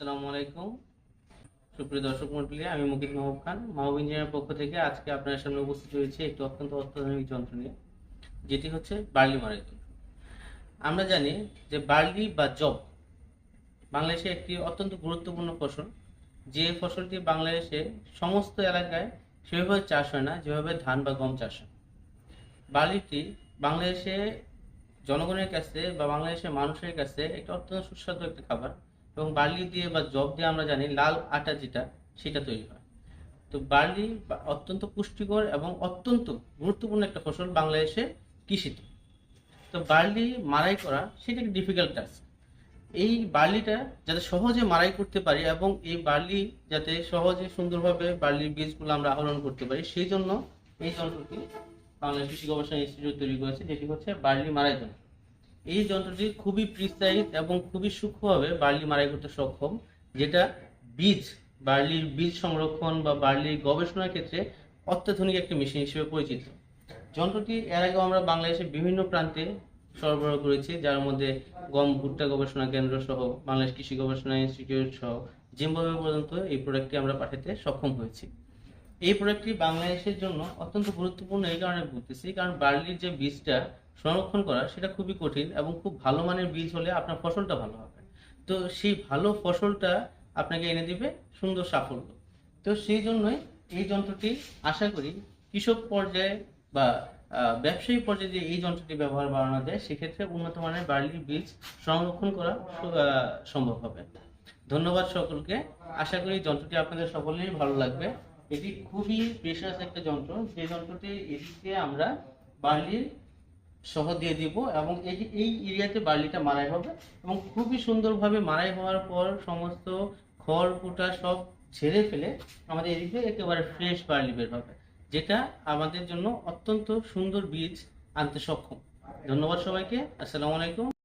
আসসালামু আলাইকুম। সুপ্রিয় দর্শক মন্ডলী আমি মুকিত মাহবুব খান, মাহবুব ইঞ্জিনিয়ারের পক্ষ থেকে আজকে আপনার সামনে উপস্থিত হয়েছে একটি অত্যন্ত অত্যাধুনিক যন্ত্র নিয়ে, যেটি হচ্ছে বার্লি মারাই যন্ত্র আমরা জানি যে বার্লি বা জব বাংলাদেশে একটি অত্যন্ত গুরুত্বপূর্ণ ফসল। যে ফসলটি বাংলাদেশে সমস্ত এলাকায় সেভাবে চাষ হয় না, যেভাবে ধান বা গম চাষ হয়। বার্লিটি বাংলাদেশে জনগণের কাছে বা বাংলাদেশের মানুষের কাছে একটা অত্যন্ত সুস্বাদু একটা খাবার। এবং বার্লি দিয়ে বা জব দিয়ে আমরা জানি লাল আটা যেটা, সেটা তৈরি হয়। তো বার্লি অত্যন্ত পুষ্টিকর এবং অত্যন্ত গুরুত্বপূর্ণ একটা ফসল বাংলাদেশে কৃষিতে। তো বার্লি মারাই করা, সেটা একটা ডিফিকাল্ট টাস্ক এই বার্লিটা যাতে সহজে মারাই করতে পারি এবং এই বার্লি যাতে সহজে সুন্দরভাবে বার্লির বীজগুলো আমরা আহরণ করতে পারি, সেই জন্য এই যন্ত্রটি বাংলাদেশ কৃষি গবেষণা ইনস্টিটিউট তৈরি করেছে, যেটি হচ্ছে বার্লি মারাই যন্ত্র এই যন্ত্রটি খুবই প্রিসাইজ এবং খুবই সূক্ষ্মভাবে বার্লি মারাই করতে সক্ষম, যেটা বীজ, বার্লির বীজ সংরক্ষণ বা বার্লির গবেষণার ক্ষেত্রে অত্যাধুনিক একটি মেশিন হিসেবে পরিচিত। যন্ত্রটি এর আগেও আমরা বাংলাদেশের বিভিন্ন প্রান্তে সরবরাহ করেছি, যার মধ্যে গম ভুট্টা গবেষণা কেন্দ্র সহ, বাংলাদেশ কৃষি গবেষণা ইনস্টিটিউট সহ, জিম্বাবুয়ে পর্যন্ত এই প্রোডাক্টটি আমরা পাঠাতে সক্ষম হয়েছি। এই প্রোডাক্টটি বাংলাদেশের জন্য অত্যন্ত গুরুত্বপূর্ণ এই কারণে বলতেছি, কারণ বার্লির যে বীজটা সংরক্ষণ করা, সেটা খুবই কঠিন এবং খুব ভালো মানের বীজ হলে আপনার ফসলটা ভালো হবে। তো সেই ভালো ফসলটা আপনাকে এনে দিবে সুন্দর সাফল্য। তো সেই জন্যই এই যন্ত্রটি আশা করি কৃষক পর্যায়ে বা ব্যবসায়ী পর্যায়ে যে এই যন্ত্রটি ব্যবহার বাড়ানো যায়, সেক্ষেত্রে উন্নত মানের বার্লির বীজ সংরক্ষণ করা সম্ভব হবে। ধন্যবাদ সকলকে। আশা করি যন্ত্রটি আপনাদের সকলেরই ভালো লাগবে। এটি খুবই প্রেশাস একটা যন্ত্র। যে যন্ত্রটি এটিতে আমরা বার্লির সহ দিয়ে দিব এবং এই এই এরিয়াতে বার্লিটা মারাই হবে এবং খুবই সুন্দরভাবে মারাই হওয়ার পর সমস্ত খড় কুটা সব ছেড়ে ফেলে আমাদের এদিকে একেবারে ফ্রেশ বার্লি বের হবে, যেটা আমাদের জন্য অত্যন্ত সুন্দর বীজ আনতে সক্ষম। ধন্যবাদ সবাইকে। আসসালামু আলাইকুম।